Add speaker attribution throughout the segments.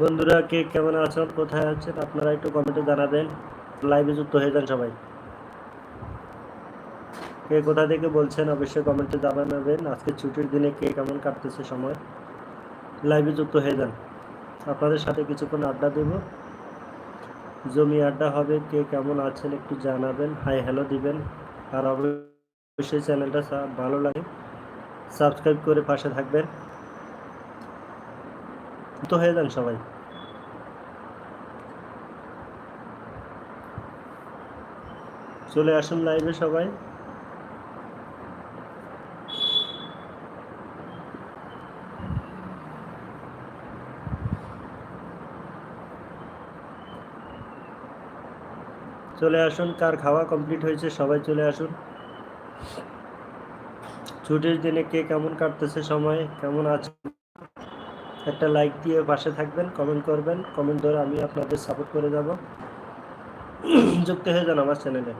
Speaker 1: বন্ধুরা, কে কেমন আছেন কোথায় আছেন? আপনারা একটু কমেন্টে জানাবেন। লাইভে যুক্ত হয়ে যান সবাই। কে কোথা থেকে বলছেন অবশ্যই কমেন্টে জানাবেন। আজকে ছুটির দিনে কে কেমন কাটতেছে সময়? লাইভে যুক্ত হয়ে যান। আপনাদের সাথে কিছুক্ষণ আড্ডা দেব। জমি আড্ডা হবে, কে কেমন আছেন একটু জানাবেন। হাই হ্যালো দিবেন। আর অবশ্যই চ্যানেলটা ভালো লাগে সাবস্ক্রাইব করে পাশে থাকবেন। তো হয়ে যান সবাই। চলে আসুন লাইভে সবাই। চলে আসুন, কার খাওয়া কমপ্লিট হয়েছে সবাই চলে আসুন। ছুটির দিনে কে কেমন কাটতেছে সময়, কেমন আছে? একটা লাইক দিয়ে পাশে থাকবেন কমেন্ট করবেন। কমেন্ট ধরে আমি আপনাদের সাপোর্ট করে যাব। যুক্ত হয়ে যান আমার চ্যানেলে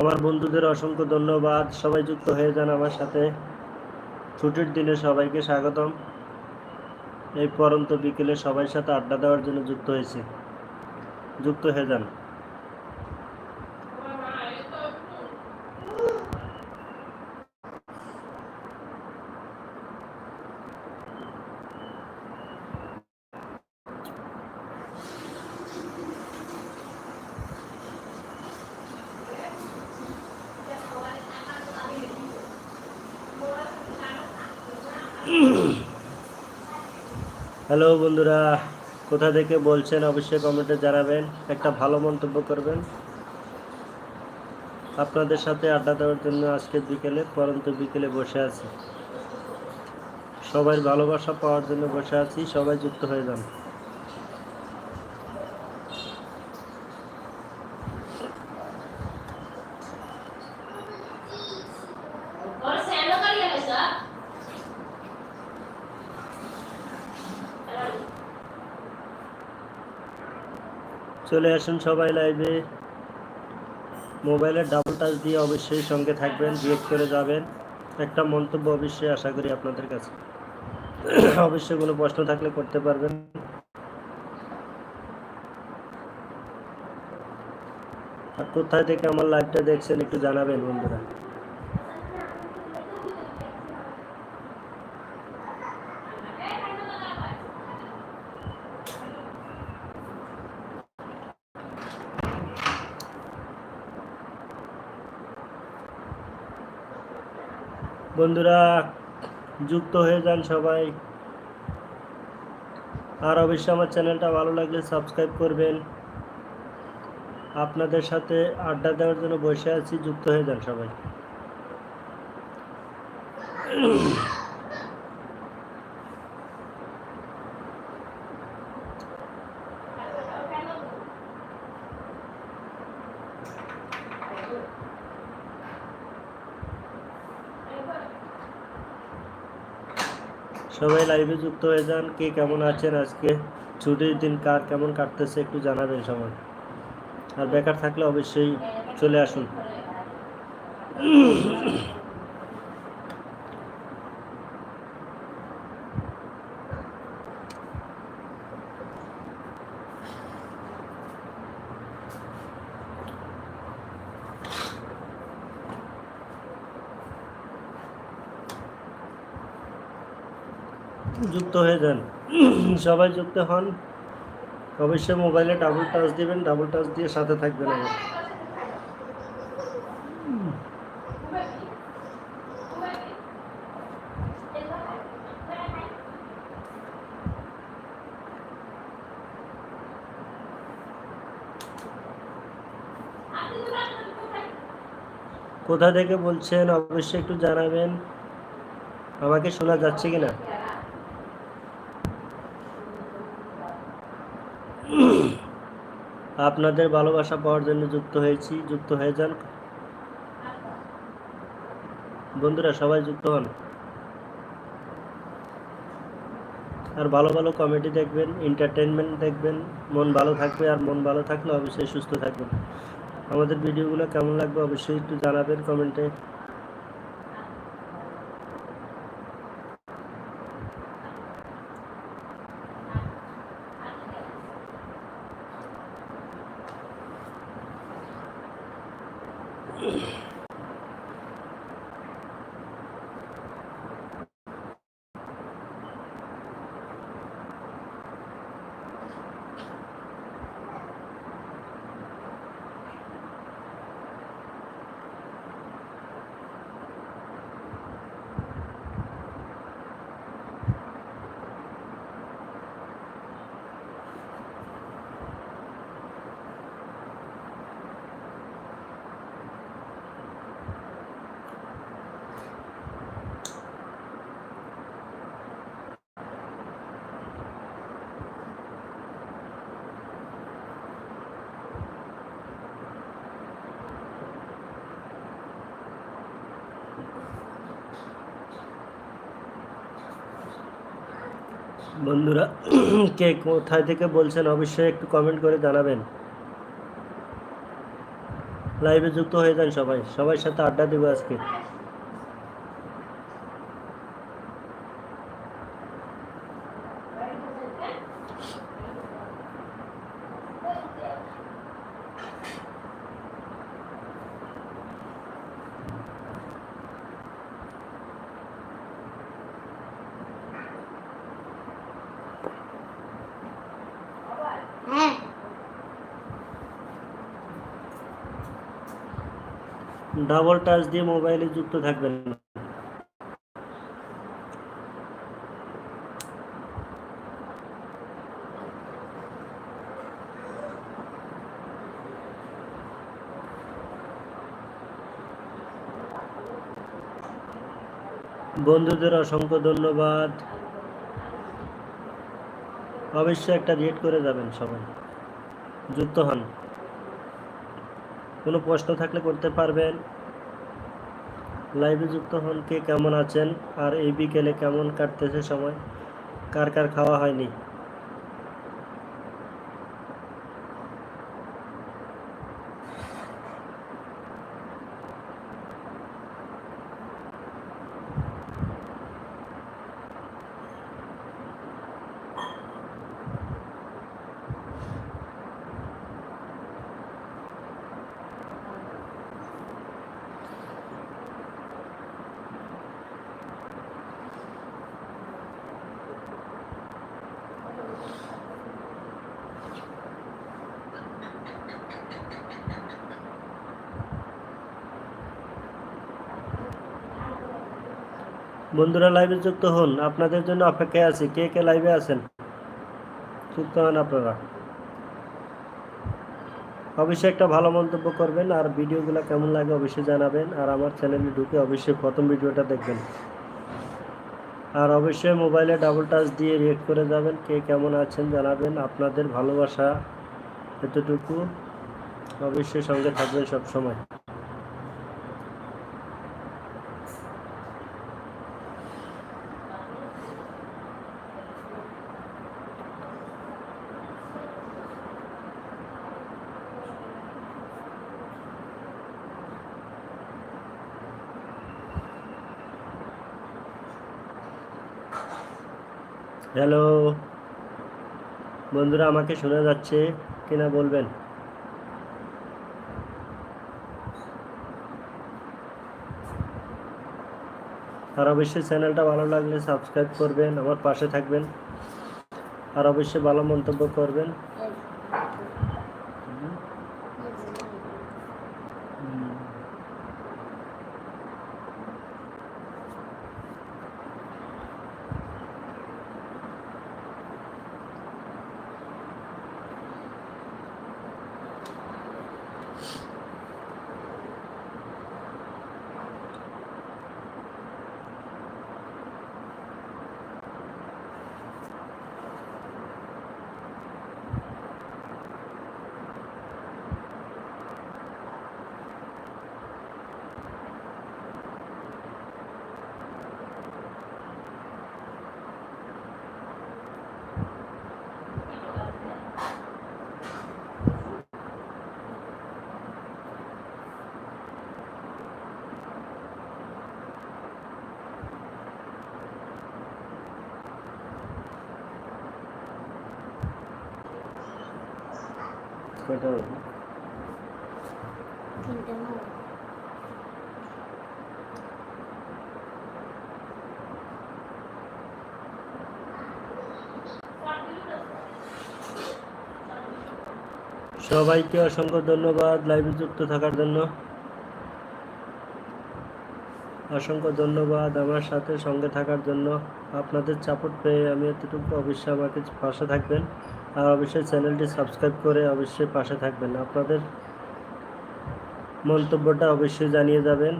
Speaker 1: আমার বন্ধুদের অসংখ্য ধন্যবাদ। সবাই যুক্ত হয়ে যান আমার সাথে। ছুটির দিনে সবাইকে স্বাগতম। এই পরন্ত বিকেলে সবাই সাথে আড্ডা দেওয়ার জন্য যুক্ত হয়েছে। যুক্ত হয়ে যান। হ্যালো বন্ধুরা, কোথা থেকে বলছেন অবশ্যই কমেন্টে জানাবেন, একটা ভালো মন্তব্য করবেন। আপনাদের সাথে আড্ডা দেওয়ার জন্য আজকে বিকেলে, পরন্ত বিকেলে বসে আছি। সবাই ভালোবাসা পাওয়ার জন্য বসে আছি, সবাই যুক্ত হয়ে যান। চলে আসুন সবাই লাইভে মোবাইলের ডাবল টাচ দিয়ে অবশ্যই সঙ্গে থাকবেন রিয়েক্ট করে যাবেন। একটা মন্তব্য অবশ্যই আশা করি আপনাদের কাছে। অবশ্যই কোনো প্রশ্ন থাকলে করতে পারবেন। আর কোথায় থেকে আমার লাইভটা দেখছেন একটু জানাবেন বন্ধুরা। বন্ধুরা, যুক্ত হয়ে যান সবাই। আর অবশ্যই আমার চ্যানেলটা ভালো লাগলে সাবস্ক্রাইব করবেন। আপনাদের সাথে আড্ডা দেওয়ার জন্য বসে আছি, যুক্ত হয়ে যান সবাই। সবাই লাইভে যুক্ত হয়ে যান। কে কেমন আছেন আজকে? ছুটির দিন কার কেমন কাটতেছে একটু জানাবেন সবাই। আর বেকার থাকলে অবশ্যই চলে আসুন। যুক্ত হয়ে যান। সবাই যুক্ত হন। অবশ্যই মোবাইলে ডাবল টাচ দিবেন ডাবল টাচ দিয়ে সাথে থাকবেন আমার কোথা থেকে বলছেন? অবশ্যই একটু জানাবেন। আমাকে শোনা যাচ্ছে কিনা? আপনাদের ভালোবাসা পাওয়ার জন্য যুক্ত হয়েছি, যুক্ত হয়ে যান। বন্ধুরা, সবাই যুক্ত হন। আর ভালো ভালো কমেডি দেখবেন এন্টারটেনমেন্ট দেখবেন, মন ভালো থাকবে আর মন ভালো থাকলে অবশ্যই সুস্থ থাকবেন। আমাদের ভিডিওগুলো কেমন লাগবে অবশ্যই একটু জানাবেন কমেন্টে বন্ধুরা, কে কোথায় থেকে বলছেন অবশ্যই একটু কমেন্ট করে জানাবেন। লাইভে যুক্ত হয়ে যান সবাই। সবার সাথে আড্ডা দেবো আজকে। ডাবল টাচ দিয়ে মোবাইলে যুক্ত থাকবেন। না বন্ধুদের অসংখ্য ধন্যবাদ। অবশ্যই একটা রেট করে যাবেন সবাই। যুক্ত হন। কোনো প্রশ্ন থাকলে করতে পারবেন। লাইভে যুক্ত হন কে, কেমন আছেন? আর এই বিকেলে কেমন কাটতেছে সময়? কার কার খাওয়া হয়নি? বন্ধুরা লাইভে যুক্ত হন। আপনাদের জন্য অপেক্ষায় আছি। কে কে লাইভে আছেন? যুক্ত হন আপনারা। অবশ্যই একটা ভালো মন্তব্য করবেন আর ভিডিওগুলো কেমন লাগে অবশ্যই জানাবেন। আর আমার চ্যানেলে ঢুকে অবশ্যই প্রথম ভিডিওটা দেখবেন। আর অবশ্যই মোবাইলে ডাবল টাচ দিয়ে রিয়েক্ট করে যাবেন। কে কেমন আছেন জানাবেন। আপনাদের ভালোবাসা এতটুকু। অবশ্যই সঙ্গে থাকবেন সব সময় হ্যালো। বন্ধুরা, আমাকে শোনা যাচ্ছে কিনা বলবেন? আর অবশ্যই চ্যানেলটা ভালো লাগলে সাবস্ক্রাইব করবেন, আমার পাশে থাকবেন। আর অবশ্যই ভালো মন্তব্য করবেন। কয়টা হবে। সবাইকে অসংখ্য ধন্যবাদ লাইভে যুক্ত থাকার জন্য। অসংখ্য ধন্যবাদ আমার সাথে সঙ্গে থাকার জন্য। আপনাদের সাপোর্ট পেয়ে আমি এতটুকু অবশ্যই আমাকে পাশে থাকবেন। আর অবশ্যই চ্যানেলটি সাবস্ক্রাইব করে অবশ্যই পাশে থাকবেন। আপনাদের মন্তব্যটা অবশ্যই জানিয়ে যাবেন।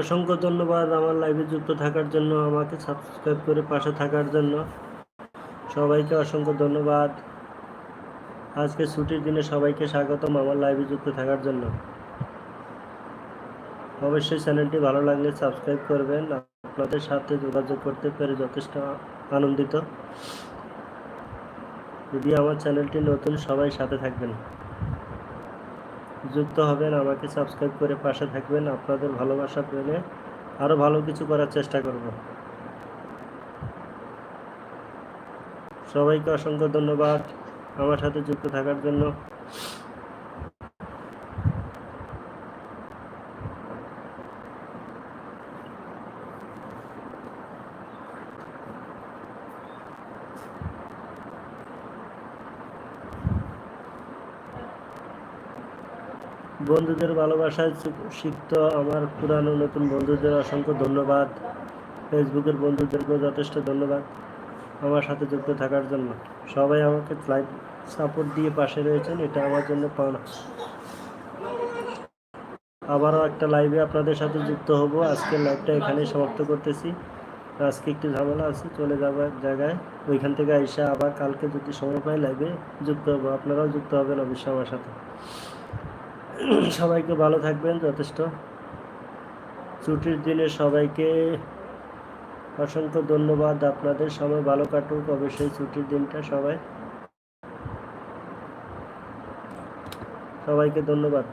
Speaker 1: অসংখ্য ধন্যবাদ আমার লাইভে যুক্ত থাকার জন্য, আমাকে সাবস্ক্রাইব করে পাশে থাকার জন্য। সবাইকে অসংখ্য ধন্যবাদ। আজকে ছুটির দিনে সবাইকে স্বাগতম আমার লাইভে যুক্ত থাকার জন্য। অবশ্যই চ্যানেলটি ভালো লাগলে সাবস্ক্রাইব করবেন। আপনাদের সাথে যোগাযোগ করতে পেরে যথেষ্ট আনন্দিত। যদি আমার চ্যানেলটি নতুন, সবাই সাথে থাকবেন। যুক্ত হবেন, আমাকে সাবস্ক্রাইব করে পাশে থাকবেন। আপনাদের ভালোবাসা পেলে আরও ভালো কিছু করার চেষ্টা করব। সবাইকে অসংখ্য ধন্যবাদ আমার সাথে যুক্ত থাকার জন্য। বন্ধুদের ভালোবাসায় সিক্ত আমার পুরানো নতুন বন্ধুদের অসংখ্য ধন্যবাদ। ফেসবুকের বন্ধুদেরকেও যথেষ্ট ধন্যবাদ আমার সাথে যুক্ত থাকার জন্য। সবাই আমাকে লাইভ সাপোর্ট দিয়ে পাশে রয়েছেন, এটা আমার জন্য পাওনা। আবারও একটা লাইভে আপনাদের সাথে যুক্ত হব। আজকের লাইভটা এখানেই সমাপ্ত করতেছি। আজকে একটু ঝামেলা আছে, চলে যাবার জায়গায়। ওইখান থেকে আইসা আবার কালকে যদি সময় পাই লাইভে যুক্ত হব। আপনারাও যুক্ত হবেন অবশ্যই আমার সাথে। সবাইকে ভালো থাকবেন, যথেষ্ট। ছুটির দিনে সবাইকে অসংখ্য ধন্যবাদ। আপনাদের সময় ভালো কাটুক, অবশ্যই ছুটির দিনটা সবাই সবাইকে ধন্যবাদ।